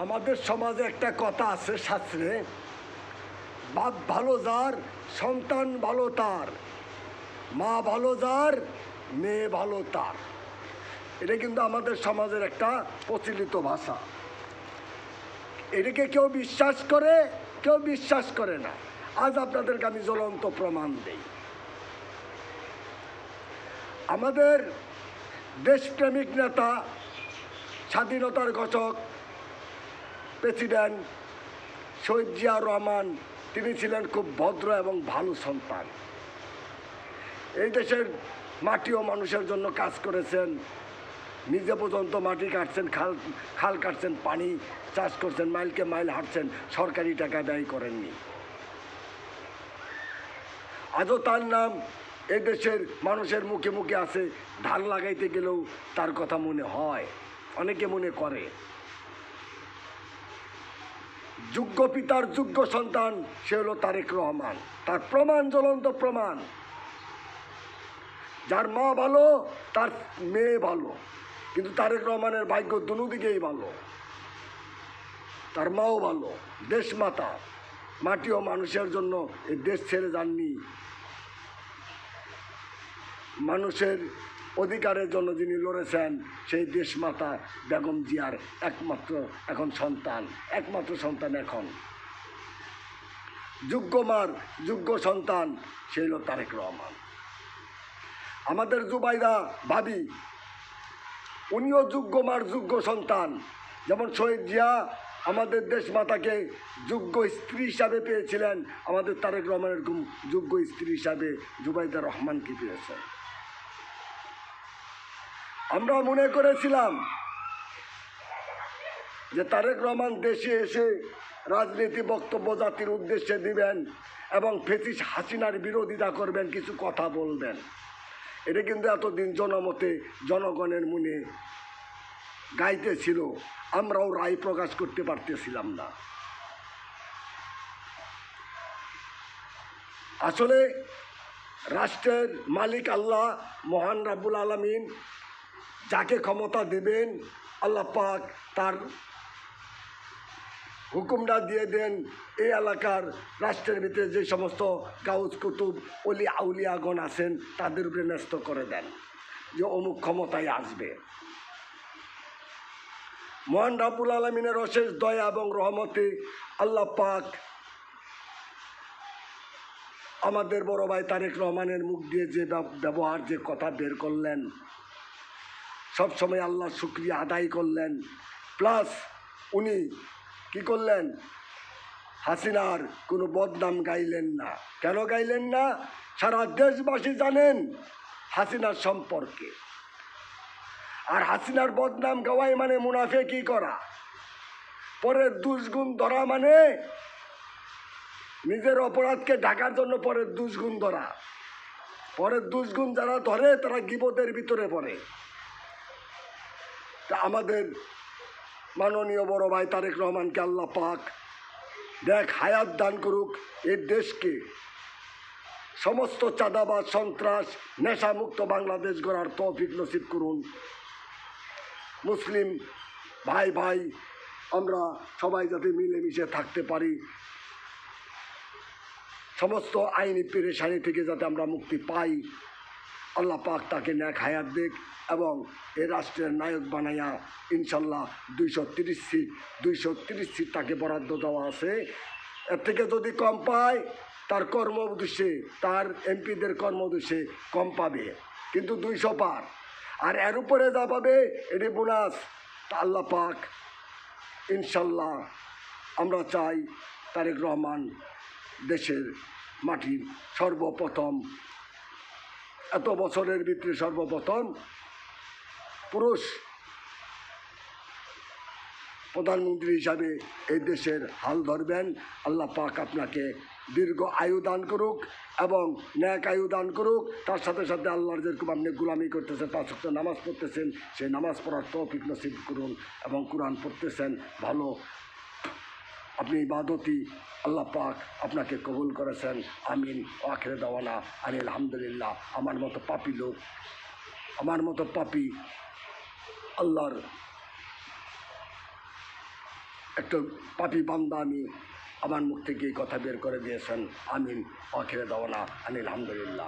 আমাদের সমাজে একটা কথা আছে শাস্ত্রে, বাপ ভালো যার, সন্তান ভালো তার। মা ভালো যার, মেয়ে ভালো তার। এটা কিন্তু আমাদের সমাজের একটা প্রচলিত ভাষা। এটাকে কেউ বিশ্বাস করে, কেউ বিশ্বাস করে না। আজ আপনাদেরকে আমি জ্বলন্ত প্রমাণ দেই। আমাদের দেশপ্রেমিক নেতা, স্বাধীনতার ঘোষক প্রেসিডেন্ট শহীদ জিয়া রহমান, তিনি ছিলেন খুব ভদ্র এবং ভালো সন্তান। এই দেশের মাটি ও মানুষের জন্য কাজ করেছেন। নিজে পর্যন্ত মাটি কাটছেন, খাল খাল কাটছেন, পানি চাষ করছেন, মাইলকে মাইল হাঁটছেন, সরকারি টাকা ব্যয় করেননি। আজও তার নাম এই দেশের মানুষের মুখে মুখে আছে ধান লাগাইতে গেলেও তার কথা মনে হয়, অনেকে মনে করে। যোগ্য পিতার যোগ্য সন্তান, সে হলো তারেক রহমান। তার প্রমাণ জ্বলন্ত প্রমাণ। যার মা ভালো, তার মেয়ে ভালো। কিন্তু তারেক রহমানের ভাগ্য দুদিকেই ভালো। তার মাও ভালো, দেশ মাতা। মাটি ও মানুষের জন্য এই দেশ ছেড়ে যাননি। মানুষের অধিকারের জন্য যিনি লড়েছেন, সেই দেশমাতা বেগম জিয়ার একমাত্র এখন সন্তান, একমাত্র সন্তান এখন। যোগ্য মার যোগ্য সন্তান, সেই হলো তারেক রহমান। আমাদের জুবাইদা ভাবি, উনিও যোগ্য মার যোগ্য সন্তান। যেমন শহীদ জিয়া, আমাদের দেশ মাতাকে যোগ্য স্ত্রী হিসাবে পেয়েছিলেন। আমাদের তারেক রহমানের যোগ্য স্ত্রী হিসাবে জুবাইদা রহমানকে পেয়েছেন। আমরা মনে করেছিলাম যে তারেক রহমান দেশে এসে রাজনীতি বক্তব্য, জাতির উদ্দেশ্যে দিবেন এবং ফেসিস হাসিনার বিরোধিতা করবেন, কিছু কথা বলবেন। এটা কিন্তু এতদিন জনমতে জনগণের মনে গাইতেছিল, আমরাও রায় প্রকাশ করতে পারতেছিলাম না। আসলে রাষ্ট্রের মালিক আল্লাহ মহান রাব্বুল আলমিন যাকে ক্ষমতা দেবেন, আল্লাহ পাক তার হুকুমটা দিয়ে দেন এই এলাকার রাষ্ট্রের ভিতরে যে সমস্ত গাউজ কুতুব অলি আউলিয়াগণ আছেন, তাদের উপরে ন্যস্ত করে দেন যে অমুক ক্ষমতায় আসবে। মহান রাবুল আলমিনের অশেষ দয়া এবং রহমতে আল্লাহ পাক আমাদের বড় ভাই তারেক রহমানের মুখ দিয়ে যে ব্যবহার, যে কথা বের করলেন সবসময় আল্লাহ শুক্রিয়া আদায় করলেন। প্লাস উনি কি করলেন? হাসিনার কোনো বদনাম গাইলেন না। কেন গাইলেন না? সারা দেশবাসী জানেন হাসিনার সম্পর্কে। আর হাসিনার বদনাম গাওয়াই মানে মুনাফে কি করা। পরের দুষ্গুণ ধরা মানে নিজের অপরাধকে ঢাকার জন্য পরের দুষ্গুণ ধরা। পরের দুষ্গুণ যারা ধরে, তারা গিবদের ভিতরে পড়ে। আমাদের মাননীয় বড় ভাই তারেক রহমানকে আল্লাহ পাক দেখ, হায়াত দান করুক এই দেশকে। সমস্ত চাঁদাবাজ, সন্ত্রাস, নেশামুক্ত বাংলাদেশ গড়ার তৌফিক নসিব করুন। মুসলিম ভাই ভাই, আমরা সবাই যাতে মিলেমিশে থাকতে পারি। সমস্ত আইনি পেরেশানি থেকে যাতে আমরা মুক্তি পাই। আল্লাহ পাক তাকে ন্যাক হায়াত দিক এবং এ রাষ্ট্রের নায়ক বানাইয়া ইনশাল্লাহ দুইশো তিরিশ সিট, দুইশো তিরিশ সিট তাকে বরাদ্দ দেওয়া আছে। এর থেকে যদি কম পায়, তার কর্ম উদ্দেশ্যে, তার এমপিদের কর্ম উদ্দেশ্যে কম পাবে, কিন্তু দুইশো পার। আর এর উপরে যা পাবে, এটি বোনাস। আল্লাহ পাক ইনশাল্লাহ আমরা চাই তারেক রহমান দেশের মাটির সর্বপ্রথম এত বছরের ভিতরে সর্বপ্রথম পুরুষ প্রধানমন্ত্রী হিসাবে এই দেশের হাল ধরবেন। আল্লাহ পাক আপনাকে দীর্ঘ আয়ু দান করুক এবং ন্যাক আয়ু দান করুক। তার সাথে সাথে আল্লাহর যেরকম আপনি গুলামি করতেছেন, পাঁচ নামাজ পড়তেছেন, সেই নামাজ পড়ার তৌফিক নসিব করুন এবং কোরআন পড়তেছেন, ভালো আপনি ইবাদতি আল্লাহ পাক আপনাকে কবুল করেছেন। আমিন। আখের দেওয়ানা। আর আলহামদুলিল্লাহ, আমার মতো পাপি লোক, আমার মতো পাপি আল্লাহর একটু পাপি বান্দা আমি আমার মুখ থেকে এই কথা বের করে দিয়েছেন। আমিন। অখিরে দেওয়ানা। আলহামদুলিল্লাহ।